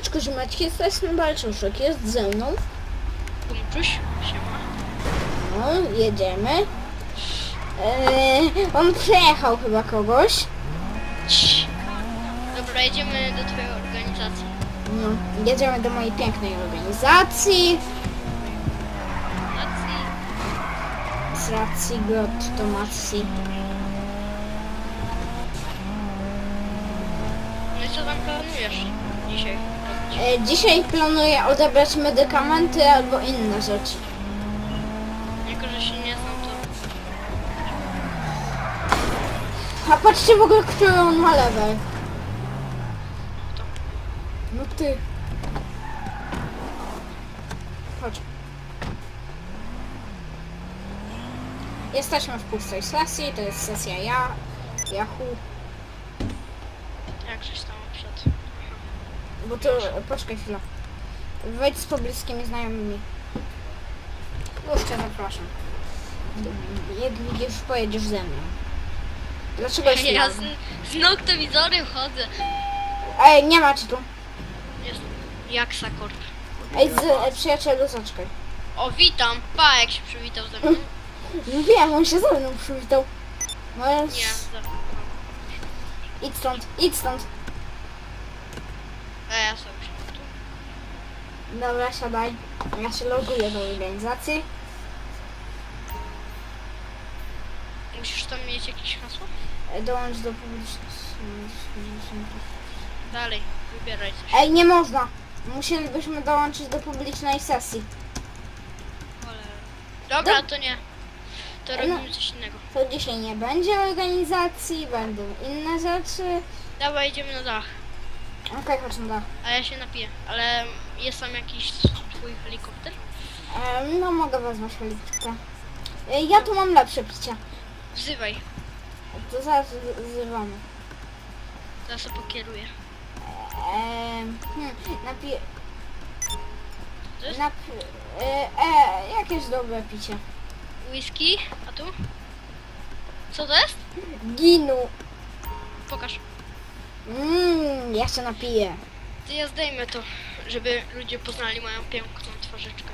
Siemaneczko, ziomeczki, jesteśmy Balczuszek, jest ze mną. Kumczuś, siema. No, jedziemy. Eee, on przejechał chyba kogoś. Cii. Dobra, jedziemy do twojej organizacji. No, jedziemy do mojej pięknej organizacji. Nacji. Z racji grot tomacji. No i co tam planujesz dzisiaj? E, dzisiaj planuję odebrać medykamenty albo inne rzeczy. Jako, że się nie znam, to... A patrzcie w ogóle, który on ma level. Kto? No ty. Chodź. Jesteśmy w pustej sesji, to jest sesja ja, Yahoo, Jak żeś przed... bo to, poczekaj chwilę. Wejdź z pobliskimi znajomymi. Już cię zapraszam. Jak widzisz, pojedziesz ze mną. Dlaczego jest Ja ja z, z noktowizorem chodzę. Ej, nie ma ci tu. Jest jak Sakorp. Ej, z, e, przyjacielu, zaczekaj. O, witam. Pa, jak się przywitał ze mną. No wiem, on się ze mną przywitał. Możesz... Nie, za... Idź stąd, idź stąd. A ja sobie przygotuję. Dobra, siadaj. Ja się loguję do organizacji. Musisz tam mieć jakieś hasło? E, Dołącz do publiczności. Dalej, wybieraj coś. Ej, nie można. Musielibyśmy dołączyć do publicznej sesji. Cholera. Dobra, Do- to nie. To No. robimy coś innego. To dzisiaj nie będzie organizacji, będą inne rzeczy. Dawaj, idziemy na dach. Okej, chodź na. A ja się napiję. Ale jest tam jakiś twój helikopter? E, No, mogę wezwać helikopter. E, Ja tu mam lepsze picie. Wzywaj. To zaraz wzywamy. Zaraz się pokieruję. Eee, hmm, napi... To jest Nap... E, e, jakieś dobre picie. whisky, a tu? Co to jest? Ginu. Pokaż. Mmm, ja się napiję. Ty ja zdejmę to, żeby ludzie poznali moją piękną twarzyczkę.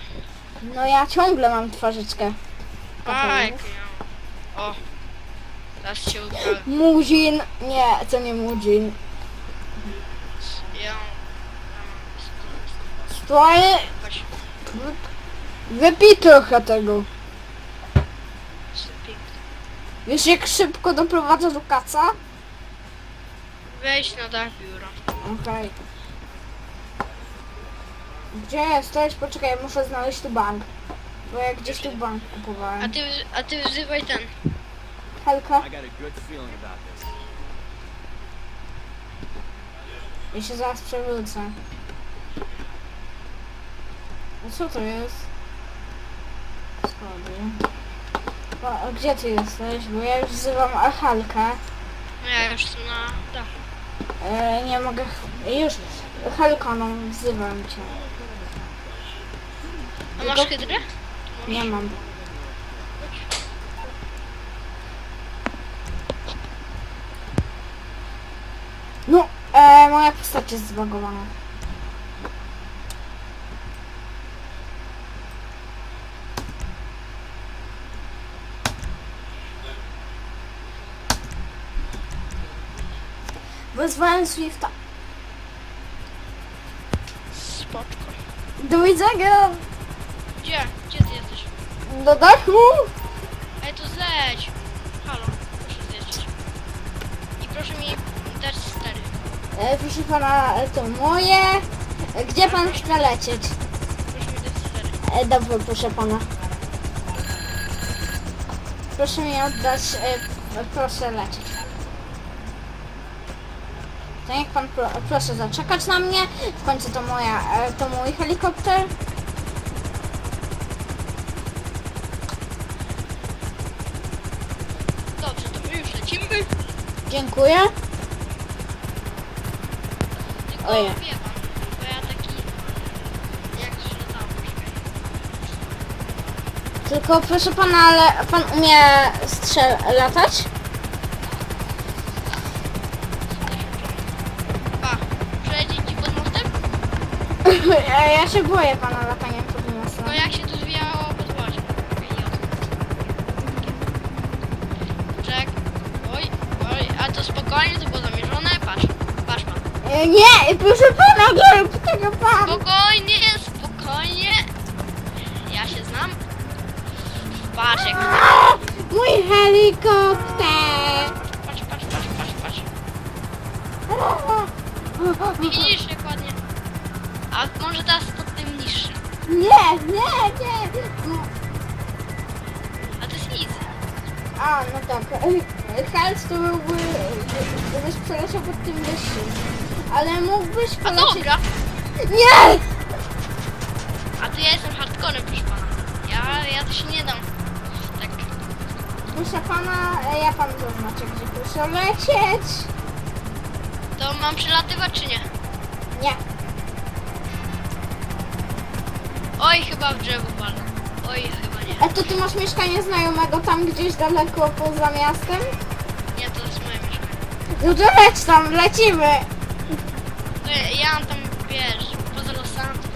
No ja ciągle mam twarzyczkę. A, jak ja. O. Teraz się ubrałem. Muzin. Nie, to nie Muzin. Ja. mam Chodź. wypij trochę tego. Jestem piękny. Wiesz jak szybko doprowadza do kaca? Wejdź na dach biura. Okej. Gdzie jesteś? Poczekaj, ja muszę znaleźć tu bank. Bo ja gdzieś tu bank A kupowałem. ty, a ty wzywaj ten. Helka, I got a good feeling about this. ja się zaraz przewrócę. No co to jest? Schody. O, a gdzie ty jesteś? Bo ja już wzywam Halkę. Ja już jestem na dachu. E, nie mogę. Już. Halkoną wzywam cię. A masz hydrę? Nie mam. No, e, moja postać jest zbagowana. Wezwałem Swifta. Spoczko. Do widzenia! Gdzie? Gdzie ty jesteś? Do dachu! Ej, to zleć! Halo, proszę zjeździć. I proszę mi dać stery. E, proszę pana, e, to moje. E, gdzie pan chce lecieć? Proszę mi dać stery. E, dobrze, proszę pana. Proszę mi oddać, e, proszę lecieć. To niech pan pro, proszę zaczekać na mnie. W końcu to moja, e, to mój helikopter. Dobrze, to my już lecimy. Dziękuję. Tylko Ojej. wie pan, bo ja taki... Jak się tam Tylko proszę pana, ale pan umie strzel latać? Ja, ja się boję pana latania pod No mostem. jak się tu zwijało podwozie. Czek. Oj, oj, a to spokojnie, to było zamierzone. Patrz, patrz pan. E, Nie, proszę pana, nie rób tego pan. Spokojnie, spokojnie. Ja się znam. Patrz jak... Mój helikopter. Patrz, patrz, patrz, patrz, patrz. Widzisz. A może teraz pod tym niższym. Nie, nie, nie. No, A to jest easy. A, no tak. Hals to byłby, gdybyś przeleciał pod tym wyższym. Ale mógłbyś A polecieć... dobra. Nie! A to ja jestem hardcorem, proszę pana. Ja, ja to się nie dam. Tak. Proszę pana, e, ja panu zaznaczę, gdzie proszę lecieć. To mam przelatywać czy nie? Nie. Oj, chyba w drzewo walę. Oj, chyba nie. A to ty masz mieszkanie znajomego tam gdzieś daleko poza miastem? Nie, to jest moje mieszkanie. No to leć tam, lecimy. To ja, ja mam tam, wiesz, poza Los Santos.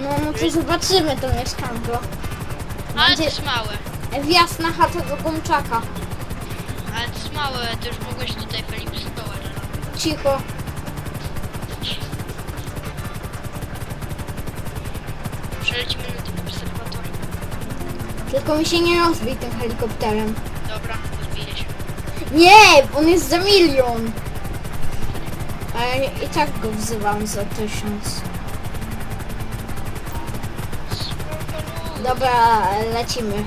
No, no to zobaczymy to mieszkanko. Ale to Będzie- jest małe. Wjazd na chatę do Gumczaka. Ale to jest małe, to już mogłeś tutaj Felipe spróbować. Cicho. Przelecimy na tym obserwatorium. Tylko mi się nie rozbij tym helikopterem. Dobra, odbije się. Nie, on jest za milion. Ale i tak go wzywam za tysiąc. Dobra, lecimy.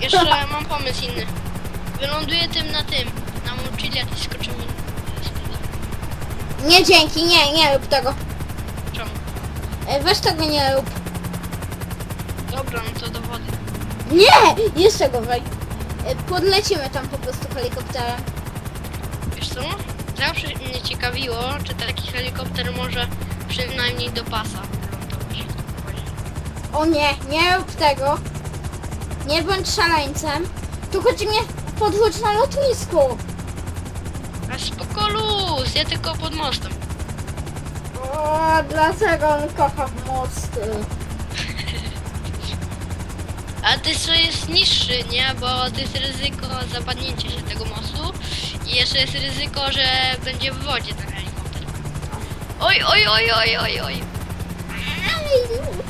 Jeszcze mam pomysł inny. Wyląduję tym na tym, na Montchiliad i skoczymy. Nie dzięki, nie, nie rób tego. Czemu? E, Weź tego nie rób. Dobra, no to do wody. Nie! Jeszcze go weź. E, Podlecimy tam po prostu helikopterem. Wiesz co? Zawsze mnie ciekawiło, czy taki helikopter może przynajmniej do pasa lądować. O nie, nie rób tego. Nie bądź szaleńcem. Tu chodzi mnie podwódź na lotnisku. A spoko luz, ja tylko pod mostem. O, dlaczego on kocha mosty? Ale to jest, to jest niższy, nie? Bo to jest ryzyko zapadnięcia się tego mostu. I jeszcze jest ryzyko, że będzie w wodzie ten helikopter. Oj, oj, oj, oj, oj, oj.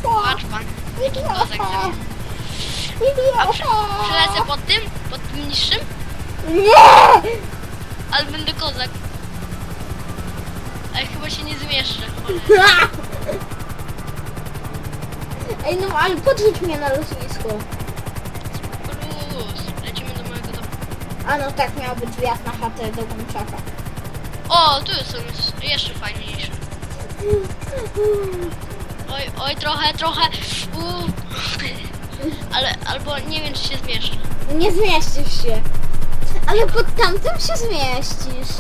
Patrz pan, jaki kozak ze mnie. A prze, przelecę pod tym? Pod tym niższym? Nie! Ale będę kozak. Ale chyba się nie zmieszczę. cholera. Ej, no ale podrzuć mnie na lotnisko. Luz, lecimy do mojego domu. A no tak, miał być wjazd na chatę do Gumczaka. O, tu są jeszcze fajniejsze. Oj, oj, trochę, trochę. Uuu. Ale, albo nie wiem, czy się zmieszczę. Nie zmieścisz się. Ale pod tamtym się zmieścisz.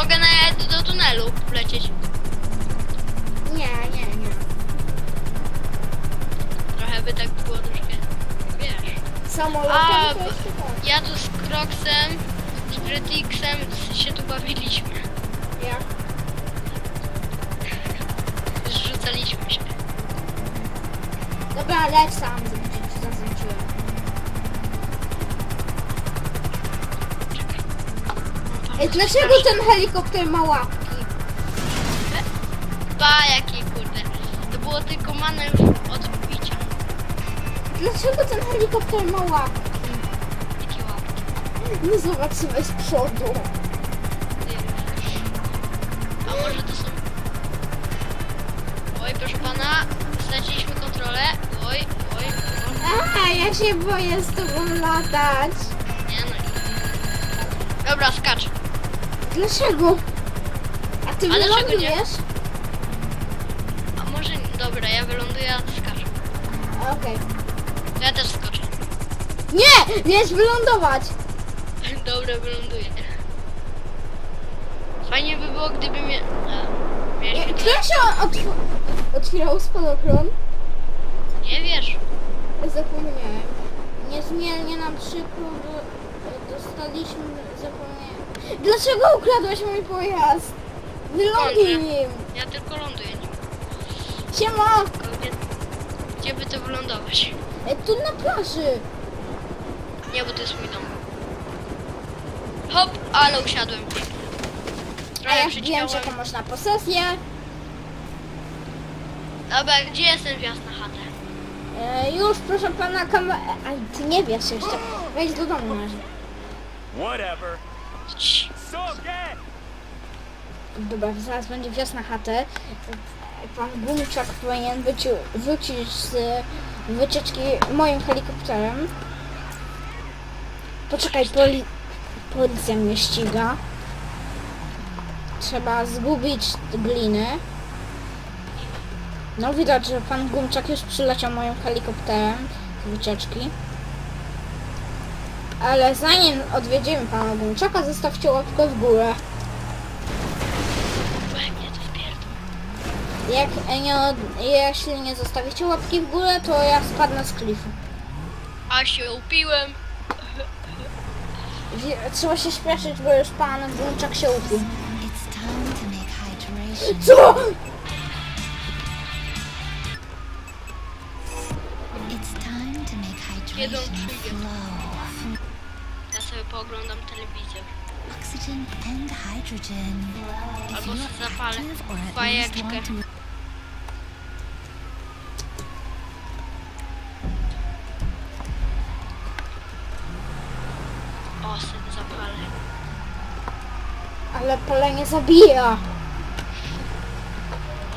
Mogę nawet do tunelu wlecieć. Nie, nie, nie. Trochę by tak było troszkę, wiesz. Samolotem A, to jeszcze tak. Ja tu z Crocsem, z Pretixem się tu bawiliśmy. Jak? Zrzucaliśmy się. Dobra, leć sam, zaznaczyłem. Ej, dlaczego ten helikopter ma łapki? Ba, jakie kurde. To było tylko manewr odbicia. Dlaczego ten helikopter ma łapki? Jakie łapki. No zobaczymy z przodu. A może to są... Oj, proszę pana, straciliśmy kontrolę. Oj, oj, oj. A, ja się boję z tobą latać. Nie no. Dobra, skacz. Dlaczego? A ty A dlaczego nie? wylądujesz? A może... Dobra, ja wyląduję, a ty skacz. Okej. Ja też skoczę. Nie! Wiesz wylądować! Dobra, wyląduję. Fajnie by było, gdyby mnie... A, Nie, mieliśmy... Kto się otw- otwierał spadochron? Nie wiesz. Zapomniałem. Niezmiennie nam przykro, bo dostaliśmy. Dlaczego ukradłeś mój pojazd? Wyląduj nim! Ja tylko ląduję nim. Siema! Tylko Gdzie, gdzie by to wylądować? E, tu na plaży! Nie, bo to jest mój dom. Hop, ale usiadłem. A Trochę ja wiem, przyciąłem. że to można posesję. Dobra, gdzie jest ten wjazd na chatę? E, już proszę pana kamer... A ty nie wiesz jeszcze. Wejdź do domu na razie. Whatever. Dobra, zaraz będzie wjazd na chatę. Pan Gumczak powinien wyci- wrócić z wycieczki moim helikopterem. Poczekaj, poli- policja mnie ściga. Trzeba zgubić gliny. No widać, że pan Gumczak już przyleciał moim helikopterem z wycieczki. Ale zanim odwiedzimy pana Gumczaka, zostawcie łapkę w górę. Jak nie, od- jeśli nie zostawicie łapki w górę, to ja spadnę z klifu. A się upiłem. Wie- Trzeba się śpieszyć, bo już pan Włączak się upił. It's time to make hydration. Co? It's time to make hydration. Pooglądam telewizję. Oxygen and hydrogen. Albo zapalę to O, sobie zapalę. Ale palenie zabija.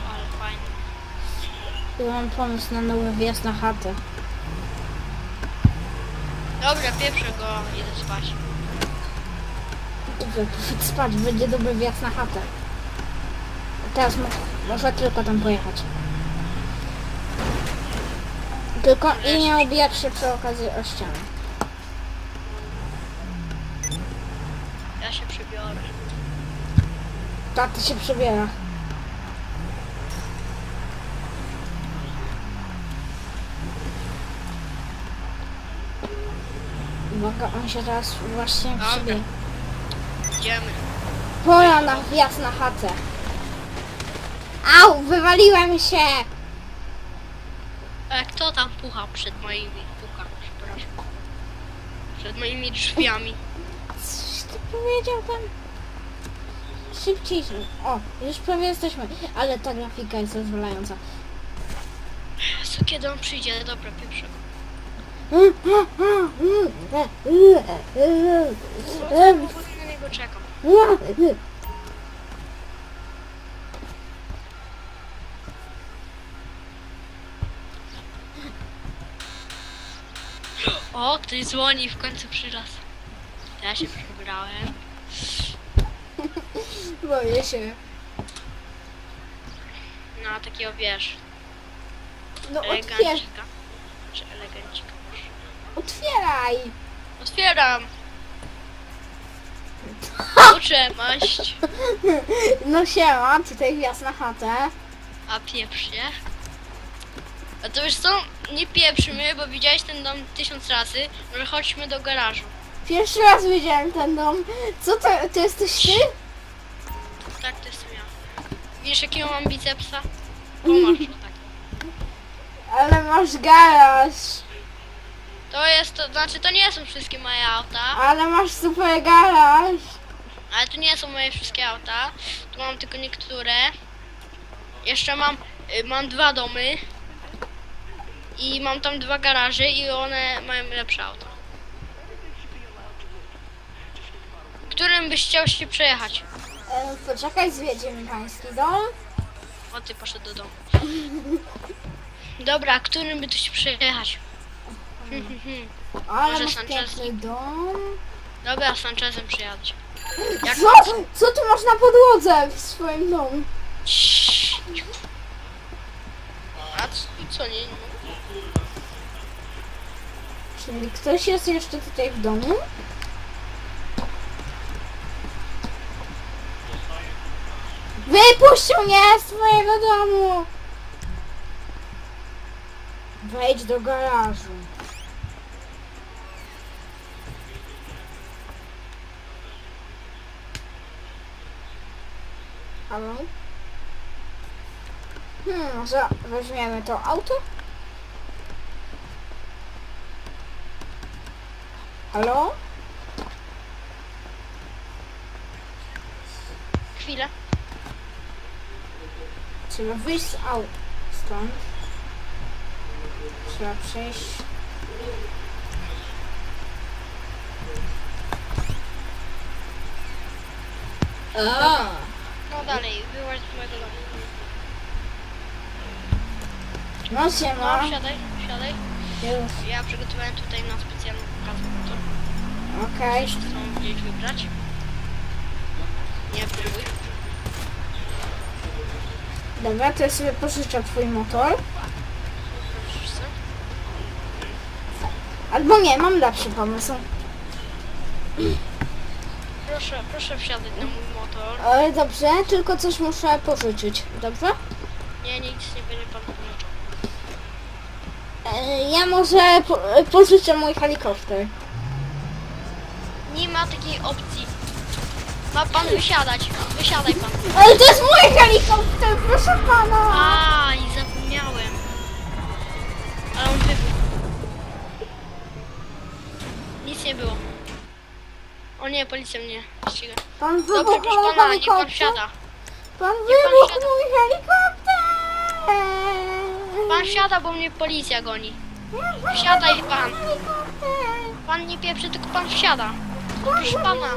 Ale fajnie. Ja mam pomysł na nowy wjazd na chatę. Dobra, pieprzę go, idę spać. Dobrze, spać, będzie dobry wjazd na chatę. Teraz mo może tylko tam pojechać. Tylko i nie obijać się przy okazji o ścianę. Ja się przybiorę. Taty się przebiera. Uwaga, on się teraz właśnie przebiera. Idziemy. Pora na wjazd na chatę. Au, wywaliłem się! E, kto tam pucha przed moimi... Puka, przepraszam. Przed moimi drzwiami. Coś ty powiedział tam? Szybciej. O, już prawie jesteśmy. Ale ta grafika jest rozwalająca. Co kiedy on przyjdzie? Dobra, pieprzę go. niego czekam. O, ktoś dzwoni w końcu przyraz. Ja się przebrałem. Boję się. No, takiego wiesz, No otwier elegancika. Czy elegancika otwieraj! Otwieram! Uczę maść, No siema, tutaj wjazd na chatę. a pieprz się. A to wiesz co? Nie pieprzymy, bo widziałeś ten dom tysiąc razy. Może chodźmy do garażu. Pierwszy raz widziałem ten dom. Co to, to jesteś ty? Tak, to jestem ja. Wiesz jakiego mam bicepsa? Pomasz o tak. Ale masz garaż. To jest to, znaczy to nie są wszystkie moje auta, Ale masz super garaż. ale tu nie są moje wszystkie auta. Tu mam tylko niektóre. Jeszcze mam, y, mam dwa domy. I mam tam dwa garaże i one mają lepsze auto. Którym byś chciał się przejechać? E, poczekaj, zwiedzimy pański dom. O, ty poszedł do domu. Dobra, którym by tu się przejechać? Ale Może masz Sanchez? piękny dom. Dobra, Sanchezem przyjadę. Jak Co? Co tu masz na podłodze w swoim domu? Ciii. A co, co nie? Czyli ktoś jest jeszcze tutaj w domu? Wypuść mnie z twojego domu! Wejdź do garażu. Halo? Hmm, może weźmiemy to auto? Halo? Chwilę. Trzeba wyjść z aut stąd. Trzeba przejść. A, No dalej, wyłaź z mojego domu. no siema. No, siadaj, siadaj. Już, Ja przygotowałem tutaj na specjalną pokaz motor. okej. Chcą gdzieś wybrać. Nie próbuj. Dobra, to ja sobie pożyczę twój motor. Albo nie, mam lepszy pomysł. Proszę, proszę wsiadać na mój motor. Ale dobrze, tylko coś muszę pożyczyć. Dobrze? Nie, nic nie będzie pan pożyczał. E, Ja może po, pożyczę mój helikopter. Nie ma takiej opcji. Ma pan wysiadać. Wysiadaj pan. Ale to jest mój helikopter, proszę pana! A, i zapomniałem. Ale on wybuchł. Nic nie było. O nie, policja mnie ściga. Pan Dobrze, wybuchł mój niech pan helikopter. wsiada. Pan pan wybuchł mój helikopter! Pan wsiada, bo mnie policja goni. Wsiadaj pan. Helikopter! Pan nie pieprzy, tylko pan wsiada. Proszę pana.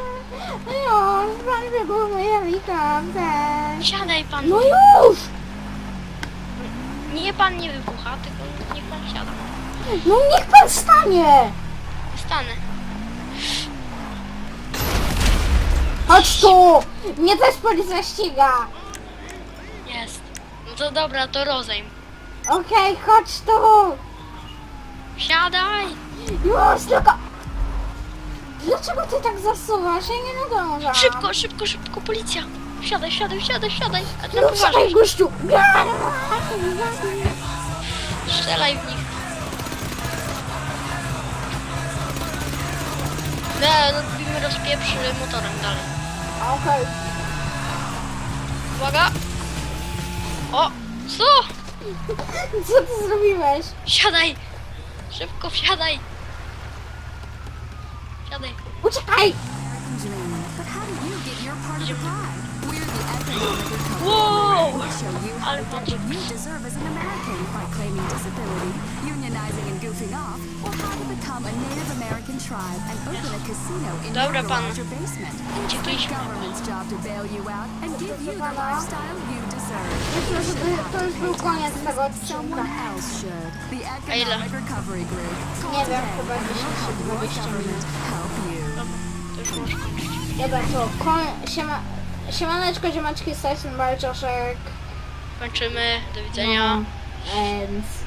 Już, pan wybuchł mój helikopter! Wsiadaj pan. No już! Nie pan nie wybucha, tylko niech pan wsiada. No niech pan stanie! Stanę. Chodź tu! Mnie też policja ściga! Jest. No to dobra, to rozejm. Okej, chodź tu! Wsiadaj. Już, tylko... Dlaczego ty tak zasuwasz? Ja nie nadążam. Szybko, szybko, szybko, policja. Wsiadaj, wsiadaj, wsiadaj, wsiadaj. A ty No poważnie. wsiadaj, gościu! Strzelaj w nich. Nie, robimy rozpieprzy motorem dalej. Okej. Uwaga. O, co? Co ty zrobiłeś? Wsiadaj. Szybko, wsiadaj. Wsiadaj. Uciekaj! But how do you get your part of the pie? We're the Economic Wow. Recovery. Show you how Ale to pan get what you deserve as an American by claiming disability, unionizing and goofing off, or how to become a Native American tribe and open a casino in Dobra, your garage or basement. It's the Uciekliśmy. government's job to bail you out and give you the lifestyle you deserve. Myślę, że to- to już był koniec tego odcinka. Someone else should. The Economic Recovery Group. Call Nie wiem, today and 10 we'll help your 20 government minut. help you. Dobra, to już możesz kończyć. Dobra, to koń... Siema... Siemaneczko, ziemaczki, z tej strony Barczoszek. Kończymy. Do widzenia. No, na